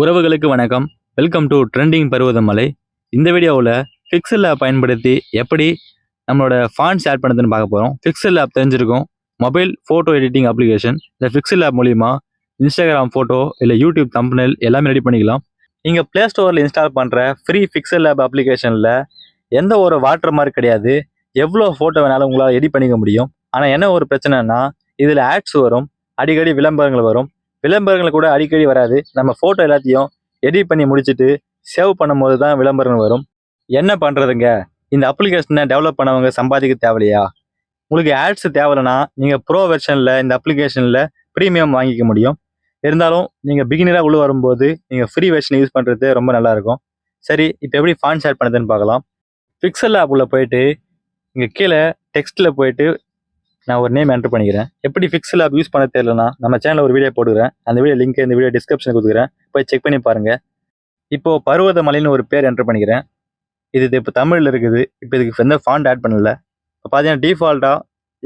உறவுகளுக்கு வணக்கம். Welcome to trending Parvathamalai. இந்த வீடியோவில் ஃபிக்சல் ஆப் பயன்படுத்தி எப்படி நம்மளோட ஃபாண்ட்ஸ் ஆட் பண்ணுறதுன்னு பார்க்க போகிறோம் ஃபிக்சல் ஆப் தெரிஞ்சிருக்கும். மொபைல் ஃபோட்டோ எடிட்டிங் அப்ளிகேஷன் இந்த ஃபிக்சல் ஆப் மூலிமா இன்ஸ்டாகிராம் ஃபோட்டோ இல்லை யூடியூப் தம்பனல் எல்லாமே ரெடி பண்ணிக்கலாம். நீங்கள் ப்ளே ஸ்டோரில் இன்ஸ்டால் பண்ணுற ஃப்ரீ ஃபிக்சல் ஆப் அப்ளிகேஷனில் எந்த ஒரு வாட்டர் மார்க் கிடையாது. எவ்வளோ ஃபோட்டோ வேணாலும் உங்களால் எடிட் பண்ணிக்க முடியும். ஆனால் என்ன ஒரு பிரச்சனைனா இதில் ஆட்ஸ் வரும். அடிக்கடி விளம்பரங்கள் வரும். விளம்பரங்கள் கூட அடிக்கடி வராது. நம்ம ஃபோட்டோ எல்லாத்தையும் எடிட் பண்ணி முடிச்சுட்டு சேவ் பண்ணும்போது தான் விளம்பரம் வரும். என்ன பண்ணுறதுங்க இந்த அப்ளிகேஷனை டெவலப் பண்ணவங்க சம்பாதிக்க தேவையில்லையா? உங்களுக்கு ஆட்ஸ் தேவையில்லைன்னா நீங்கள் ப்ரோ வெர்ஷனில் இந்த அப்ளிகேஷனில் ப்ரீமியம் வாங்கிக்க முடியும். இருந்தாலும் நீங்கள் பிகினராக உள்ளே வரும்போது நீங்கள் ஃப்ரீ வெர்ஷன் யூஸ் பண்ணுறது ரொம்ப நல்லாயிருக்கும் சரி இப்போ எப்படி ஃபான் ஷேர் பண்ணுதுன்னு பார்க்கலாம். பிக்சல் ஆப் போயிட்டு இங்கே கீழே டெக்ஸ்ட்டில் போயிட்டு நான் ஒரு நேம் என்டர் பண்ணிக்கிறேன். எப்படி ஃபிக்ஸில் ஆப் யூஸ் பண்ண தெரியலனா நம்ம சேனலில் ஒரு வீடியோ போடுறேன். அந்த வீடியோ லிங்க் இந்த வீடியோ டிஸ்கிரிப்ஷன் கொடுக்குறேன். போய் செக் பண்ணி பாருங்கள் இப்போது பருவதமலைன்னு ஒரு பேர் என்டர் பண்ணிக்கிறேன். இது இது இப்போ தமிழில் இருக்குது. இப்போ இதுக்கு எந்த ஃபாண்ட் ஆட் பண்ணல. இப்போ பார்த்தீங்கன்னா டிஃபால்ட்டாக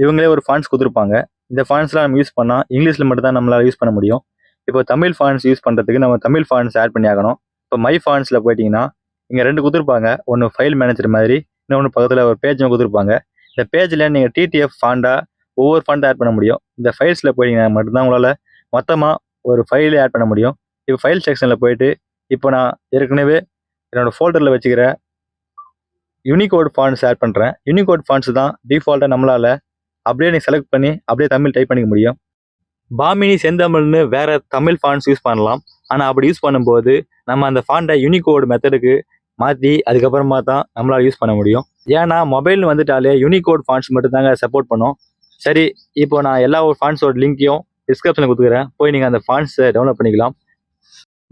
இவங்களே ஒரு ஃபாண்ட்ஸ் கொடுத்துருப்பாங்க. இந்த ஃபாண்ட்ஸ்லாம் நம்ம யூஸ் பண்ணால் இங்கிலீஷில் மட்டும் தான் நம்மளால் யூஸ் பண்ண முடியும். இப்போ தமிழ் ஃபாண்ட்ஸ் யூஸ் பண்ணுறதுக்கு நம்ம தமிழ் ஃபாண்ட்ஸ் ஆட் பண்ணி ஆகணும். இப்போ மை ஃபாண்ட்ஸில் போயிட்டிங்கன்னா இங்கே ரெண்டு கொடுத்துருப்பாங்க. ஒன்று ஃபைல் மேனேஜர் மாதிரி இன்னொன்று பக்கத்தில் ஒரு பேஜ் கொடுத்துருப்பாங்க. இந்த பேஜில் நீங்கள் டிடிஎஃப் ஃபாண்டாக ஒவ்வொரு ஃபண்ட் ஆட் பண்ண முடியும். இந்த ஃபைல்ஸில் போயிட்டீங்கன்னா மட்டும்தான் உங்களால் மொத்தமாக ஒரு ஃபைலே ஆட் பண்ண முடியும். இப்போ ஃபைல் செக்ஷனில் போயிட்டு இப்போ நான் ஏற்கனவே என்னோட ஃபோல்டரில் வச்சுக்கிற யூனிகோட் ஃபாண்ட்ஸ் ஆட் பண்ணுறேன் யூனிகோட் ஃபாண்ட்ஸ் தான் டிஃபால்ட்டாக நம்மளால் அப்படியே நீ செலக்ட் பண்ணி அப்படியே தமிழ் டைப் பண்ணிக்க முடியும். பாமினி செந்தமிழ்னு வேறு தமிழ் ஃபாண்ட்ஸ் யூஸ் பண்ணலாம். ஆனால் அப்படி யூஸ் பண்ணும்போது நம்ம அந்த ஃபாண்ட்டை யூனிகோட் மெத்தடுக்கு மாற்றி அதுக்கப்புறமா தான் நம்மளால் யூஸ் பண்ண முடியும். ஏன்னா மொபைல்னு வந்துட்டாலே யூனிகோட் ஃபாண்ட்ஸ் மட்டும் தாங்க சப்போர்ட் பண்ணும். சரி இப்போ நான் எல்லா ஒரு ஃபாண்ட்ஸோட லிங்க்கையும் டிஸ்கிரிப்ஷனில் கொடுத்துக்கிறேன். போய் நீங்கள் அந்த ஃபாண்ட்ஸை டவுன்லோட் பண்ணிக்கலாம்.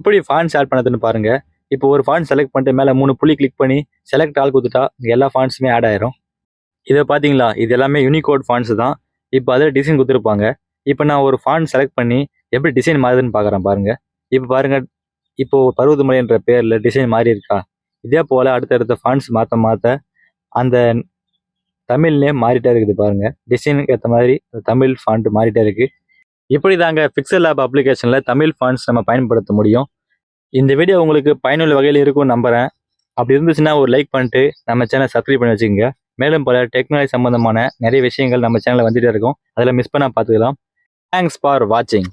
இப்படி ஃபாண்ட்ஸ் ஆட் பண்ணதுன்னு பாருங்கள் இப்போ ஒரு ஃபாண்ட் செலக்ட் பண்ணிட்டு மேலே மூணு புள்ளி கிளிக் பண்ணி செலக்ட் ஆல் கொடுத்துட்டா இங்கே எல்லா ஃபாண்ட்ஸுமே ஆட் ஆயிரும். இதை பார்த்தீங்களா இது எல்லாமே யூனிகோட் ஃபாண்ட்ஸ் தான். இப்போ அதில் டிசைன் கொடுத்துருப்பாங்க. இப்போ நான் ஒரு ஃபாண்ட் செலக்ட் பண்ணி எப்படி டிசைன் மாறுதுன்னு பார்க்குறேன் பாருங்கள் இப்போ பாருங்கள் இப்போ பருவதமலைன்ற பேரில் டிசைன் மாறி இருக்கா இதே போல் அடுத்தடுத்த ஃபாண்ட்ஸ் மாற்ற மாற்ற அந்த தமிழ் நேம் மாறிட்டே இருக்குது பாருங்கள் டிசைனுக்கு ஏற்ற மாதிரி தமிழ் ஃபாண்ட் மாறிட்டே இருக்குது இப்படி தாங்க பிக்சல் ஆப் அப்ளிகேஷனில் தமிழ் ஃபாண்ட்ஸ் நம்ம பயன்படுத்த முடியும். இந்த வீடியோ உங்களுக்கு பயனுள்ள வகையில் இருக்கும்னு நம்புகிறேன் அப்படி இருந்துச்சுன்னா ஒரு லைக் பண்ணிட்டு நம்ம சேனல் சப்ஸ்கிரைப் பண்ணி வச்சுக்கோங்க. மேலும் பல டெக்னாலஜி சம்மந்தமான நிறைய விஷயங்கள் நம்ம சேனலில் வந்துகிட்டே இருக்கும். அதில் மிஸ் பண்ணால் பார்த்துக்கலாம். தேங்க்ஸ் ஃபார் வாட்சிங்